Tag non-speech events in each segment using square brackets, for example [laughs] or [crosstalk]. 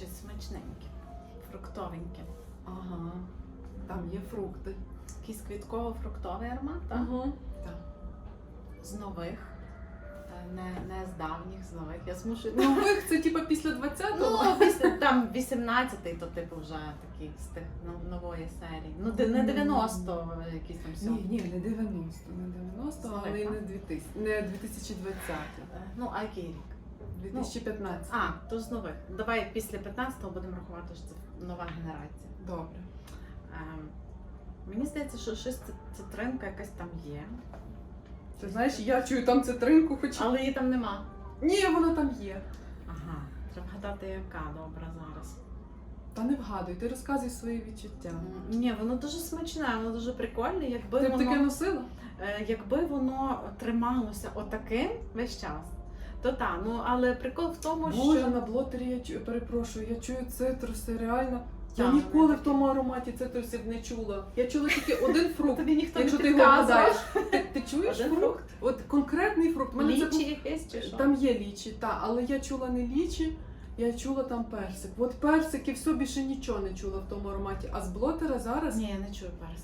щось смачненьке, фруктовеньке. Ага. Там є фрукти. Якийсь квітково-фруктовий аромат, так? Ага. Так. З нових, е, не, не з давніх, з нових. Я змушую. [laughs] Нових це типа після 20-го? Ну, віс- там 18-й, то типу вже такий з тих ну, нової серії. Ну, не 90 якісь там все. Ні, ні, не 90, не 90, але й не 2000, не 2020, Е, Ну, а який рік? 2015. А, то з нових. Давай після 15-го будемо рахувати, що це нова генерація. Добре. Ем, мені здається, що щось ци- цитринка якась там є, Ти знаєш, я чую там цитринку, хоч але її там нема. ні, вона там є. Ага, треба вгадати, яка добра зараз. Та не вгадуй, ти розказуй свої відчуття. М, Ні, воно дуже смачне, воно дуже прикольне. Якби Ти б воно, таке носила? е, якби воно трималося отаким весь час, то так. Ну але прикол в тому, Боже, що на блотері я чую, перепрошую, я чую цитруси, реально. Я Так, ніколи вони в тому ароматі цитрусів не чула. Я чула тільки один [laughs] фрукт. тобі ніхто Якщо не ти його підказував. ти, ти чуєш Один фрукт? От конкретний фрукт. У мене це був- Лічі якесь чи що? Там є лічі, та, але я чула не лічі, я чула там персик. От персик і все більше нічого не чула в тому ароматі. А з блотера зараз Ні, я не чую взагалі.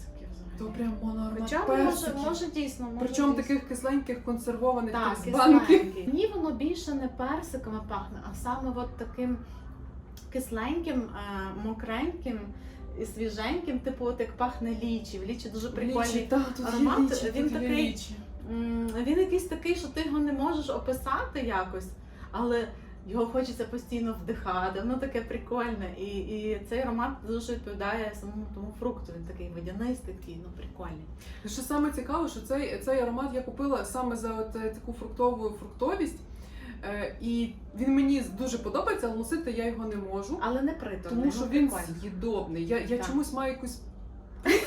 То прям моноаромат Хоча може, персиків. може дійсно, може Причому дійсно. таких кисленьких консервованих Так, з банки. кисленький. Мені воно більше не персиками пахне, а саме от таким кисленьким, е, мокреньким і свіженьким, типу, от як пахне лічі. В лічі дуже прикольний. Лічі, та, тут аромат, є лічі, він тут є такий- лічі. М, Він якийсь такий, що ти його не можеш описати якось, але його хочеться постійно вдихати. Воно таке прикольне. І, і цей аромат дуже відповідає самому тому фрукту. Він такий водянистий, такий, ну прикольний. Що саме цікаво, що цей, цей аромат я купила саме за от, е, таку фруктову фруктовість. Е, і він мені дуже подобається, але носити я його не можу. Але не приторний. Тому що ну, він з'їдобний. Я, я Так. чомусь маю якусь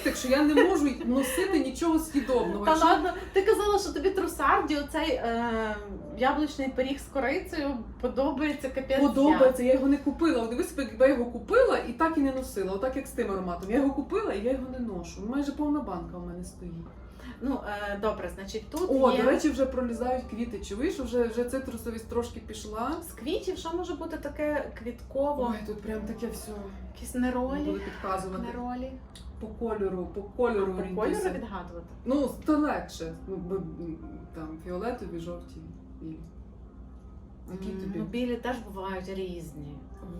так що я не можу носити нічого з'їдобного. Та Якщо- ладно, ти казала, що тобі трусарді, оцей е, яблучний пиріг з корицею подобається капець. Подобається, я його не купила. От Дивись, якби я його купила і так і не носила, отак як з тим ароматом. Я його купила і я його не ношу. Майже повна банка у мене стоїть. Ну, е, добре, значить, тут О, є до речі, вже пролізають квіти. Чуєш, вже, вже цитрусовість трошки пішла. з квітів, що може бути таке квітково, Ой, тут прям таке все. якісь Буду неролі. підказувати. Неролі. По кольору, по кольору По кольору відгадувати. Ну, то легше. Ну, бо, там фіолетові, жовті, білі. Які М, тобі? Ну, білі теж бувають різні.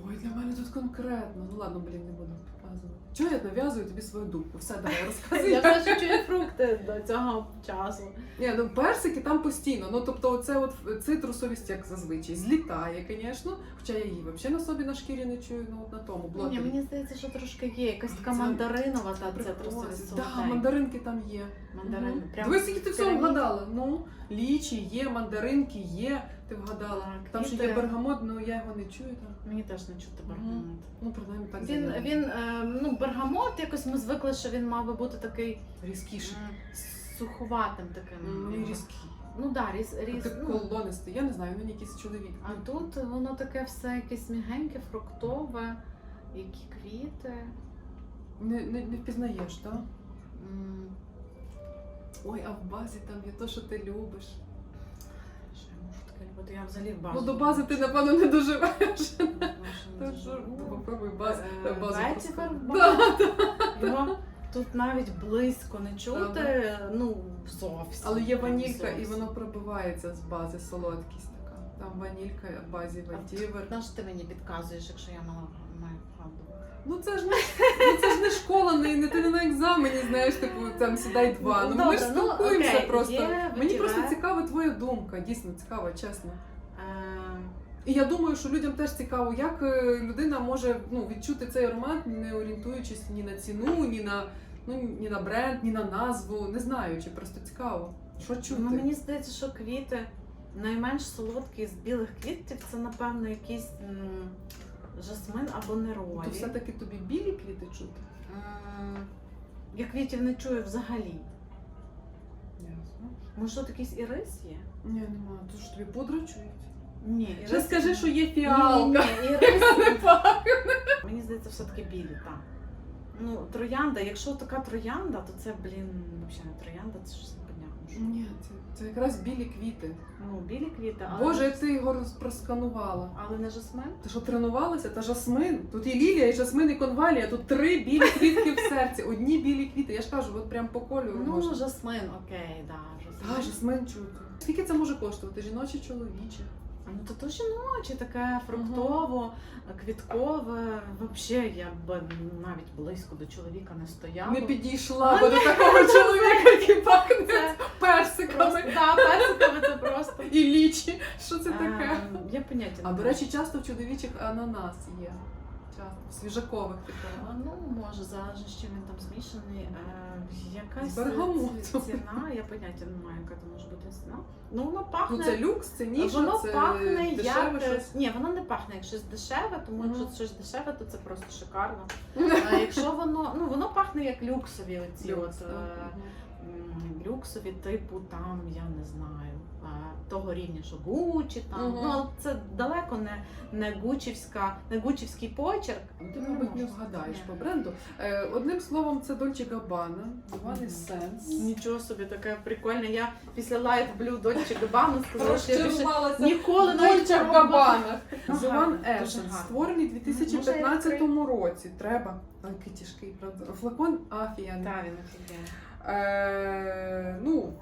Ой, для мене тут конкретно. Ну ладно, блін, не буду показувати. Чого я нав'язую тобі свою думку? Все, давай [laughs] розказуй. Я все ще чую фрукти до цього часу. Ні, ну персики там постійно. Ну тобто, оце от цитрусовість, як зазвичай, злітає, звісно. Хоча я її взагалі на собі на шкірі не чую, ну от на тому Ні, мені здається, що трошки є. Якась така мандаринова та цитрусовість. Да, мандаринки там є. Мандарин. Дивись, які ти все піраміда. вгадала. Ну, лічі є, мандаринки є, ти вгадала. Так, там ще квіти. є бергамот, ну я його не чую там. Мені теж не чути бергамот. Ну, принаймні так Він, він е, ну, бергамот, якось ми звикли, що він мав би бути такий різкіший. м, суховатим таким. М, різкий. Ну так, да, різ, різ, Ти ну, колонистий, я не знаю, він якийсь чоловік. а тут воно таке все якесь мігеньке, фруктове, які квіти. Не, не, не впізнаєш, так? М, Ой, а в базі там є те, що ти любиш. Я можу? Я взагалі в базу. Ну до бази ти, напевно, не доживеш. [laughs] Базу що живу. попробуй базу. Е, Ветівер в базу. Його тут навіть близько не чути, ну зовсім. Але є ванілька, і воно пробивається з бази, солодкість. Там ванілька в базі ветівер. Знаєш, ти мені підказуєш, якщо я мала маю вгадувати. Ну це ж не ну, це ж не школа, не, не ти не на екзамені, знаєш, типу там сідай два. Ну, Ну, ми ж ну, спілкуємося окей, просто. є Мені просто цікава твоя думка, дійсно цікава, чесно. Е, І я думаю, що людям теж цікаво, як е, людина може ну, відчути цей аромат, не орієнтуючись ні на ціну, ні на ну ні на бренд, ні на назву, не знаючи, просто цікаво. Що чути? Ну, мені здається, що квіти найменш солодкі з білих квітів це, напевно, якийсь м, жасмин або неролі. То все-таки тобі білі квіти чути? М, Я квітів не чую взагалі. Ясно. Може, тут якийсь ірис є? Ні, немає. То ж тобі пудра чують? Ні, ірис. Ще скажи, що є Ні, фіалка. ні, ірис. [laughs] Не пахне. Мені здається, все-таки білі, так. Ну, троянда, якщо така троянда, то це, блін, взагалі не троянда, це щось непонятне. Ні, це, це якраз білі квіти. Ну, білі квіти, але, Боже, як ти його роз- просканувала. але не жасмин. Ти що тренувалася? Та жасмин. Тут і лілія, і жасмин, і конвалія. Тут три білі квітки в серці. Одні білі квіти. Я ж кажу, от прям по кольору Ну, можна. жасмин, окей, да, жасмин. Та, жасмин чути. Скільки це може коштувати? Жіноче, чоловіче? Ну, то то жіноче, таке фруктово, квіткове. Взагалі, я б навіть близько до чоловіка не стояла. Не підійшла би до такого чоловіка, який пахне персиками просто, да, це просто. і лічі. Що це таке? Ем, Я поняття А до речі, часто в чоловічих ананас є. В свіжакових таких. Ну, може, залежно, з чим він там змішаний. Е, якась З бергамотом. ці- ціна, я поняття не маю, яка це може бути ціна. Ну, воно пахне. Ну це люкс, це ніша, воно це пахне дешеве як. щось. Ні, воно не пахне як щось дешеве, тому Мгм. якщо щось дешеве, то це просто шикарно. [laughs] А якщо воно, ну воно пахне як люксові оці Люкс, от, так. е, м, люксові, типу там, я не знаю, того рівня, що Гучі там. Мгм. Ну, це далеко не, не гучівська, не гучівський почерк. Ти, мабуть, не вгадаєш сказати. по бренду. Е, одним словом, це Dolce Gabbana, One Мгм. Нічого собі таке прикольне. Я після Light Blue Dolce Gabbana сказала, що я більше ніколи Dolce не робила. Gabbana. Ну, Essence, гарно. створений у Може, 2015 році. Треба. А, Який тяжкий, правда. Флакон офігенний. Так, він офігенний. Е, ну,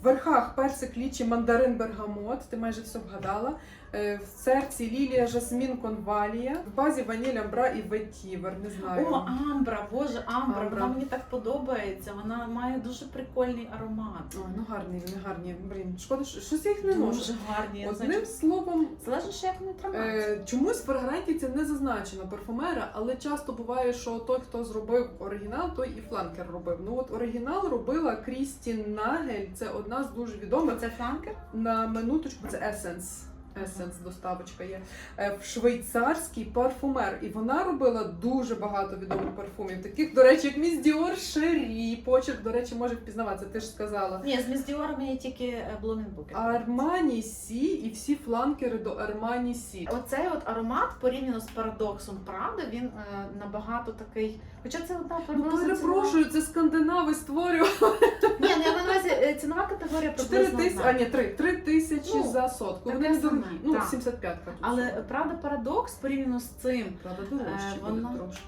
в верхах персик, лічі, мандарин, бергамот. Ти майже все вгадала. Е, в серці лілія, жасмін, конвалія. В базі ваніль, амбра і ветівер. Не знаю. О, амбра, боже, амбра, Амбра. вона мені так подобається. Вона має дуже прикольний аромат. Ой, ну гарні, вони гарні. Блін, шкода, що щось я їх не ношу. Дуже гарні. Я Одним знаю, словом, залежно, що як вони тримаються. Е, чомусь в фрагранті це не зазначено парфумера, але часто буває, що той, хто зробив оригінал, той і фланкер робив. Ну от оригінал робила Крістін Нагель. Це одна з дуже відомих. Це фланкер? На минуточку це Essence. Essence доставочка є Е, в швейцарський парфумер. І вона робила дуже багато відомих парфумів. Таких, до речі, як Міс Діор Шері. Почерк, до речі, може впізнаватися. Ти ж сказала. Ні, з Міс Діором є тільки Bouquet. Армані Сі і всі фланкери до Армані Сі. Оцей от аромат порівняно з парадоксом правди, він е, набагато такий. Хоча це одна Ну, перепрошую, це скандинави створювали. Ні, ну я на увазі е, цінова категорія 4 приблизно. тисячі, одна. а ні, 3, 3 тисячі Ну, за сотку. Вони не саме. Ну, так. 75-ка. Але правда, парадокс порівняно з цим правда дорожче е, вона трошки.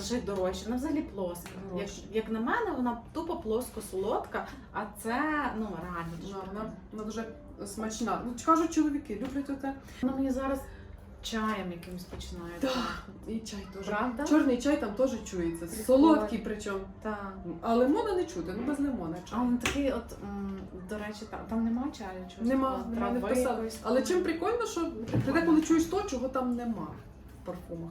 Вже дорожче, вона взагалі плоска. Як, як на мене, вона тупо плоско солодка, а це ну реально дуже. Вона, вона дуже смачна. Ну, кажуть, чоловіки люблять оце. Вона мені зараз чаєм якимось починає. Да. І чай теж. Правда? Чорний чай там теж чується. Прикольно. Солодкий причому. Так. А лимона не чути, ну без лимона А він такий, от м, до речі, там, там нема чаю, чогось Нема, такого, нема, не трави вписали. якоїсь Але чим прикольно, що ти деколи чуєш то, чого там нема в парфумах.